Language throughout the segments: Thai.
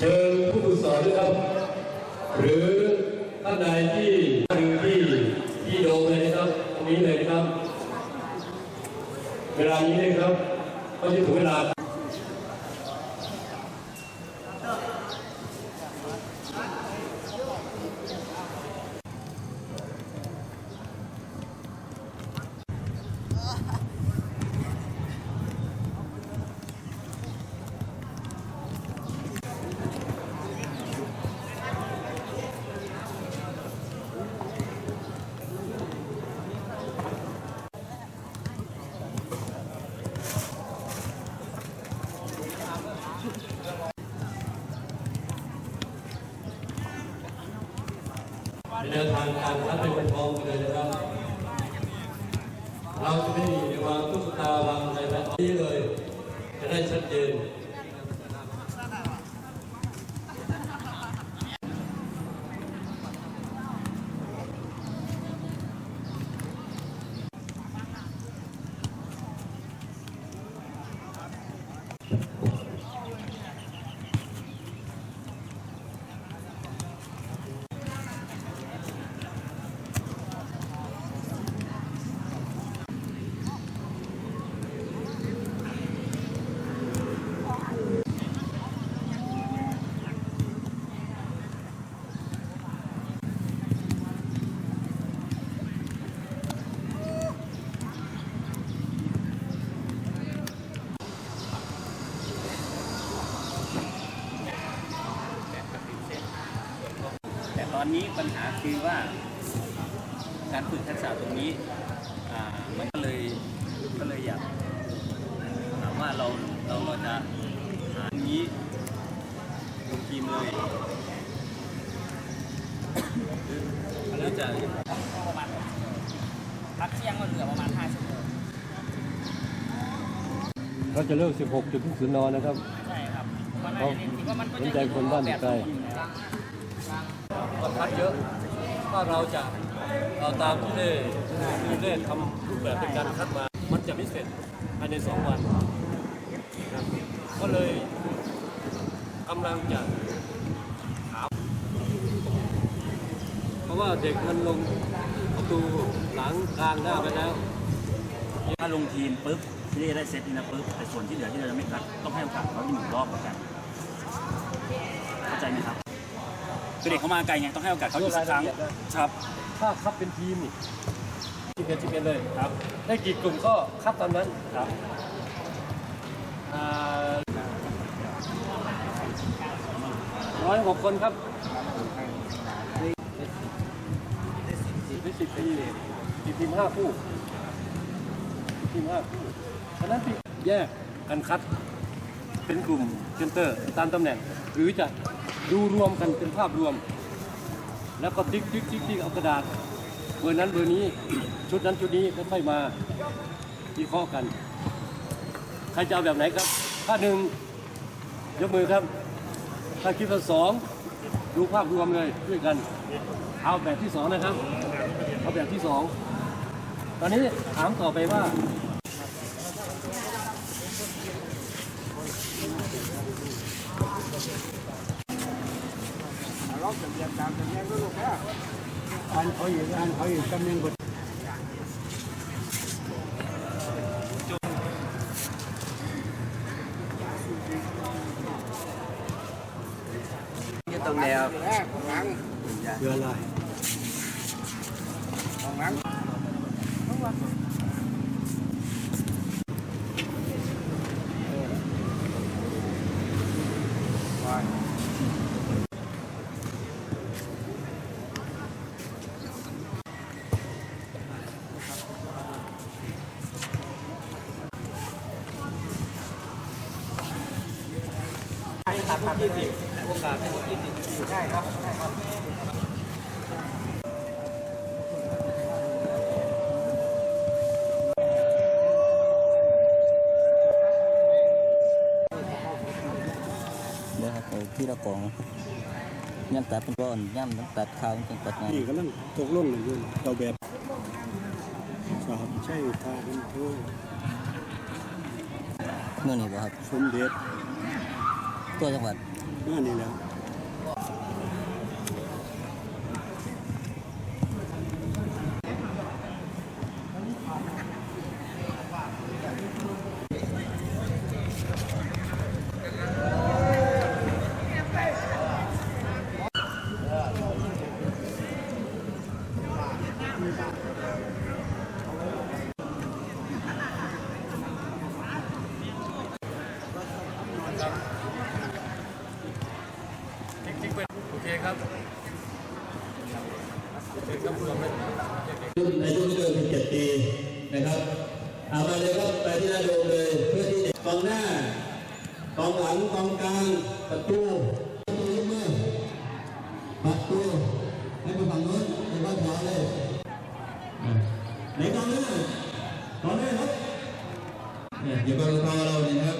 เชิญผู้ฝึกสอนด้วยครับ หรือท่านใดที่หรือที่ที่โดมเลยนะครับตรงนี้เลยนะครับ เวลานี้นะครับ ดินทางการค้าเป็นทองเลยนะครับ เราจะไม่มีวางตุ๊กตาวางอะไรแบบนี้เลย จะได้ชัดเจน นนี้ปัญหาคือว่าการฝึกทักษะตรงนี้อ่ามันก็เลยก็เลยอยากถามว่าเราเราเราจะหาอันนี้ลงทีมเลยหรือจะประมาณพักเที่ยงก็เหลือประมาณ5ชั่วโมงเราจะเลิก 16จุดทุกศูนย์นอนนะครับ ใช่ครับมันอาจจะเรียนคิดว่ามันก็สจะนใจคนบ้านอยู่ใกล้ก็คัดเยอะ ถ้าเราจะเอาตามที่ได้ที่ได้ทำรูปแบบเป็นการคัดมา มันจะไม่เสร็จภายในสองวันครับก็เลยกำลังจะถามเพราะว่าเด็กมันลงประตูหลังกลางหน้าไปแล้วถ้าลงทีมปุ๊บที่ได้เซตนี้นะปุ๊บแต่ส่วนที่เหลือที่เราจะไม่คัดต้องให้โอกาสเขาอีกหนึ่งรอบเหมือนกันเข้าใจไหมครับ คือเด็กเขามาไกลไงต้องให้โอกาสเขาอีกสักครั้งครับถ้าคัดเป็นทีมนี่ทีมเป็นทีมเป็นเลยครับได้กี่กลุ่มก็คัดตามนั้นครับร้อยหกคนครับได้สิบทีมสิบทีมห้าคู่ทีมห้าคู่ฉะนั้นที่แยกกันคัดเป็นกลุ่มเซนเตอร์ตามตำแหน่งหรือจะ ดูรวมกันเป็นภาพรวม แล้วก็ติ๊กติ๊กติ๊กติ๊กเอากระดาษเบอร์นั้นเบอร์นี้ชุดนั้นชุดนี้ค่อยๆมาวิเคราะห์กัน ใครจะเอาแบบไหนครับ ถ้าหนึ่งยกมือครับ ถ้าคิดว่าสองดูภาพรวมเลยด้วยกัน เอาแบบที่สองนะครับ เอาแบบที่สอง ตอนนี้ถามต่อไปว่า อันเขาอยู่อันเขาอยู่ตำแหน่งบท ที่ตรงแนว แรกของหลัง เรืออะไร ของหลัง ใช่ครับใช่ครับเดี๋ยวครับเอาที่ละกองย่ำตัดเป็นก้อนย่ำตัดขาวเป็นตัดงานนี่กำลังตกลงกันอยู่เราแบบสอบใช่ทาเป็นโทษเมื่อนี้บ่ครับสมเด็จตัวจังหวัด เมื่อ ในช่วงที่เกิน17ปีนะครับเอามาเลยครับไปที่หน้าโดมเลยเพื่อที่กองหน้ากองหลังกองกลางประตูประตูยกมือประตูให้ไปฝั่งโน้นไปบ้านขวาเลยในกองหน้ากองหน้าครับเนี่ยอยู่กองกเราเนี่ยนะครับ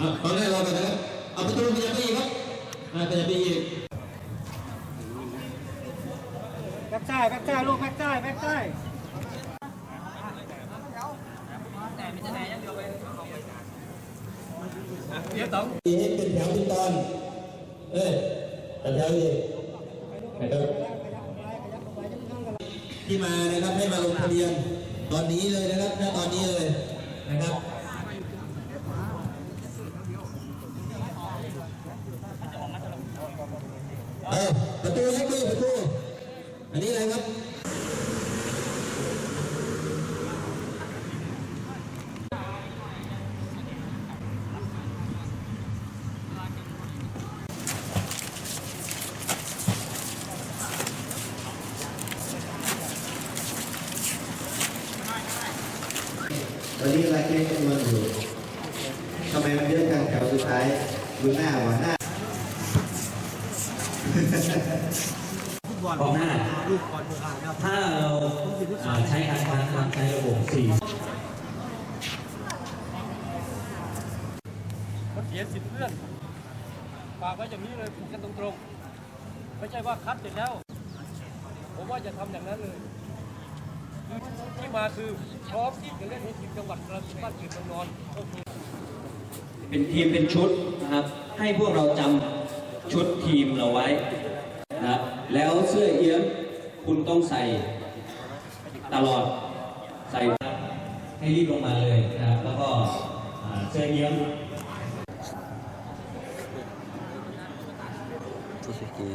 อะตอนแรกเราไปนะครับเอาประตูขยับไปอีกครับอ่า ขยับไปอีกแบ็คซ้ายแบ็คซ้ายลูกแบ็คซ้ายแบ็คซ้ายแต่มีแต่ไหนยังเดียวไปเดี๋ยวต้องทีนี้เป็นแถวเป็นตอนเอ้ยแต่แถวอีกนะครับที่มานะครับให้มาลงทะเบียนตอนนี้เลยนะครับณตอนนี้เลยนะครับ เออประตูครับพี่ประตู อันนี้อะไรครับวันนี้รายชื่อจำนวนอยู่ทำไมมันเยอะจังแถวสุดท้ายดูหน้าว่าหน้า กองหน้าถ้าเราอ่าใช้อาคารทางใช้ระบบสี่มันเสียสิทธิ์เพื่อนฝากไว้อย่างนี้เลยพูดกันตรงๆ ไม่ใช่ว่าคัดเสร็จแล้ว ผมว่าจะทำอย่างนั้นเลยที่มาคือพร้อมที่จะเล่นให้ทีมจังหวัดกระบี่บ้านเกิดเมืองนอน เป็นทีมเป็นชุดนะครับ ให้พวกเราจำ ชุดทีมเราไว้นะแล้วเสื้อเอี้ยมคุณต้องใส่ตลอดใส่ให้รีบลงมาเลยนะครับแล้วก็เสื้อเอี้ยมที่สุกี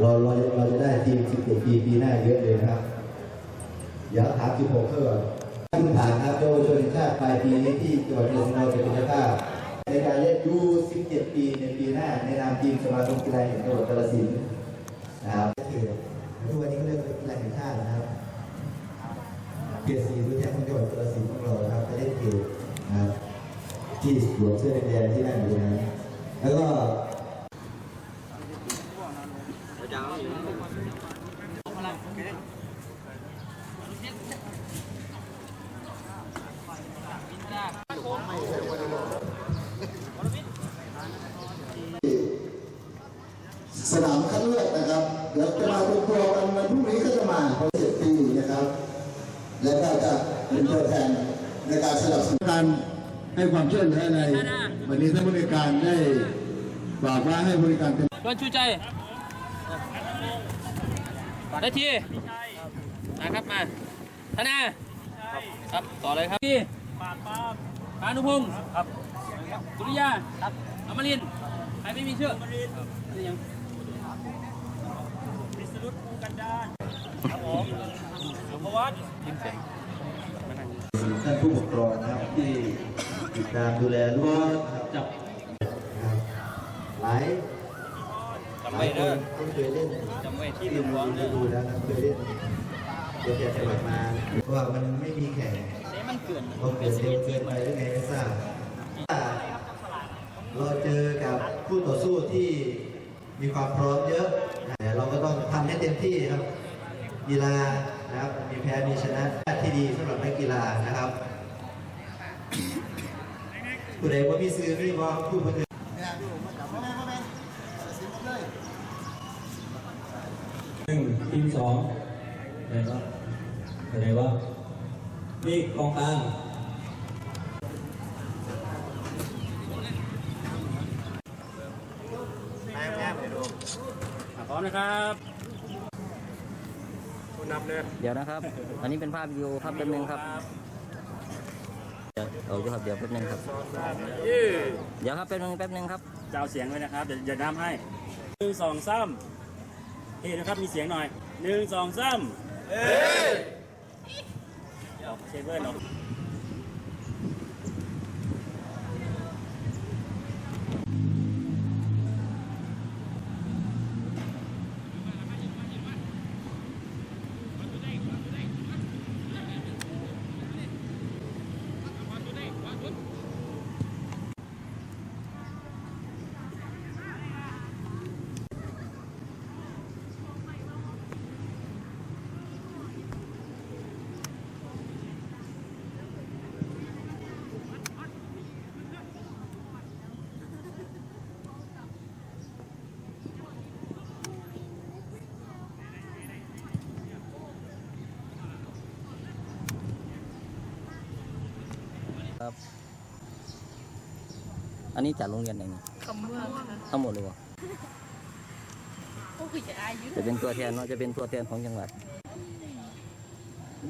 เราเราเราจะได้ทีม17ปีปีหน้าเยอะเลยนะครับ เดี๋ยวถาม 16เพื่อก่อน ท่านผ่านครับเยาวชนชาติปลายปีนี้ที่จังหวัดนนทบุรีเป็นเจ้าภาพในการเล่นยู17 ปีในปีหน้าในนามทีมสมาคมกีฬาแห่งจังหวัดกาฬสินธุ์นะครับคือทุกวันนี้ก็เรียกว่ากีฬาแห่งชาตินะครับเกียรติศรีรุ่นแชมป์ของจังหวัดกาฬสินธุ์ของเราครับจะเล่นเกมนะครับที่สวมเสื้อแดงที่นั่งอยู่นั้นแล้วก็ สนามคัดเลือกนะครับ เดี๋ยวจะมารวมตัวกันวันพรุ่งนี้ก็จะมาเพราะเจ็ดปีนะครับ และก็จะเป็นตัวแทนในการสนับสนุนการให้ความช่วยเหลืออะไรวันนี้ท่านบริการได้ฝากว่าให้บริการเป็นดวนชูใจได้ทีนะครับมาธนาครับต่อเลยครับพี่ปาดป้า ปานุพงศ์ครับ สุริยาครับอมรินทร์ใครไม่มีเชื่ออมรินนี่ยังท่านผู้ปกครองนะครับที่ติดตามดูแลลูกนะครับหลายหลายคนที่เคยเล่นจำไว้ที่ที่หลวงดูเด้อดูแล้วนะเคยเล่นตัวแทนจังหวัดมาเพราะว่ามันไม่มีแข่ง เอ๊ะมันเกินเพราะเกิดเร็วเกินไปหรือไงไม่ทราบเราเจอกับคู่ต่อสู้ที่มีความพร้อมเยอะแต่เราก็ต้องทำให้เต็มที่ครับกีฬานะครับมีแพ้มีชนะที่ดีสำหรับนักกีฬานะครับผู้ใดว่ามีซื้อไม่ว่าผู้คนอื่นหนึ่งทีมสองอะไรวะอะไรวะ นี่กองกลางพร้อมนะครับคุณนับเลยเดี๋ยวนะครับ อันนี้เป็นภาพวิดีโอครับแป๊บนึงครับ เดี๋ยวเอาอยู่ครับเดี๋ยวแป๊บนึงครับเดี๋ยวครับแป๊บนึงแป๊บนึงครับ จะเอาเสียงไว้นะครับ เดี๋ยวจะน้ำให้หนึ่งสองสามเนะครับ มีเสียงหน่อยหนึ่งสองสามเฮ้ เชฟ ครับ อันนี้จากโรงเรียนไหนนี่คำเมืองค่ะทั้งหมดเลยวะโอ้ยจะอายุจะเป็นตัวแทนเนาะจะเป็นตัวแทนของจังหวัด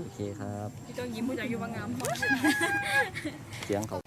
โอเคครับ พี่ต้องยิ้มผู้จากอยู่บางงามเสียงเขา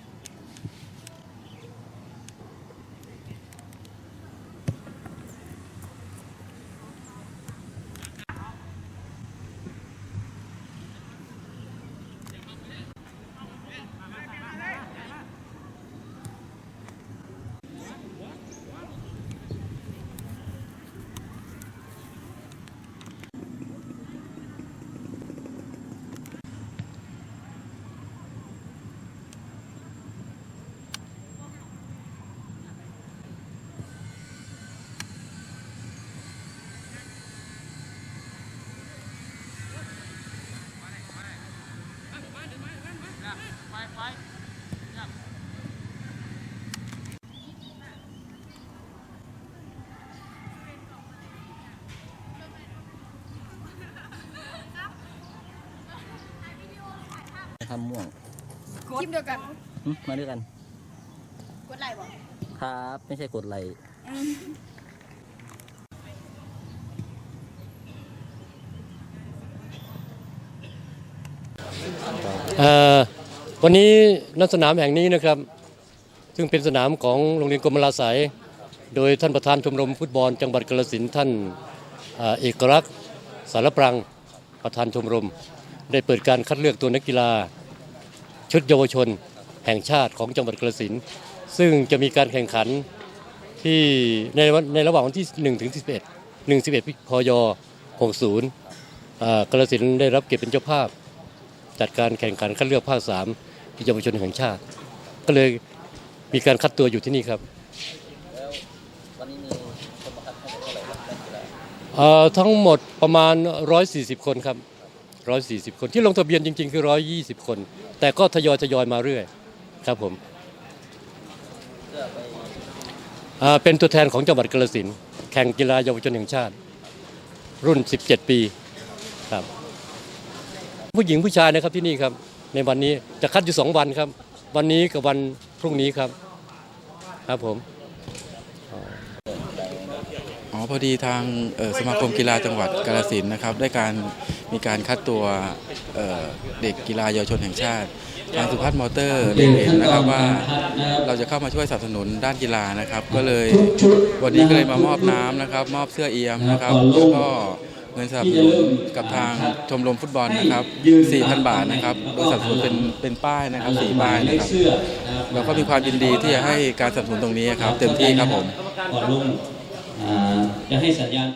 ทำม่วงทีมเดียวกันหึมาด้วยกัน กดไลค์บ่ครับ ไม่ใช่กดไลค์เอ่อวันนี้นักสนามแห่งนี้นะครับ ซึ่งเป็นสนามของโรงเรียนกรมราศัยโดยท่านประธานชมรมฟุตบอลจังหวัดกาฬสินธุ์ท่านเอ่อเอกลักษณ์สารปรังประธานชมรม ได้เปิดการคัดเลือกตัวนักกีฬา ชุดเยาวชนแห่งชาติของจังหวัดกาฬสินธุ์ซึ่งจะมีการแข่งขันที่ในวันในระหว่างวันที่1ถึง11 1 11พย60อ่ากาฬสินธุ์ได้รับเกียรติเป็นเจ้าภาพ จัดการแข่งขันคัดเลือกภาค3ที่เยาวชนแห่งชาติ ก็เลยมีการคัดตัวอยู่ที่นี่ครับแล้ววันนี้มีคนมาคัดให้เท่าไหร่ครับนักกีฬาเอ่อทั้งหมดประมาณ 140 คนครับ 140 คน ที่ลงทะเบียนจริง ๆ คือ 120 คน แต่ก็ทยอยทยอยมาเรื่อยครับผมเป็นตัวแทนของจังหวัดกาฬสินแข่งกีฬาเยาวชนแห่งชาติ รุ่น 17 ปีครับ ผู้หญิงผู้ชายนะครับที่นี่ครับ ในวันนี้จะคัดอยู่ 2 วันครับ วันนี้กับวันพรุ่งนี้ครับครับผมอ๋อพอดีทางสมาคมกีฬาจังหวัดกาฬสินนะครับได้การ มีการคัดตัวเอ่อเด็กกีฬาเยาวชนแห่งชาติทางสุพัฒน์มอเตอร์เล็งเห็นนะครับว่าเราจะเข้ามาช่วยสนับสนุนด้านกีฬานะครับ ก็เลยวันนี้ก็เลยมามอบน้ำนะครับ มอบเสื้อเอียมนะครับแล้วก็เงินสนับสนุนกับทางชมรมฟุตบอลนะครับ 4,000 บาทนะครับโดยสนับสนุนเป็นเป็นป้ายนะครับสีป้ายนะครับเราก็มีความยินดีที่จะให้การสนับสนุนตรงนี้ครับ เต็มที่ครับผมก่อนลงอ่าจะให้สัญญาณ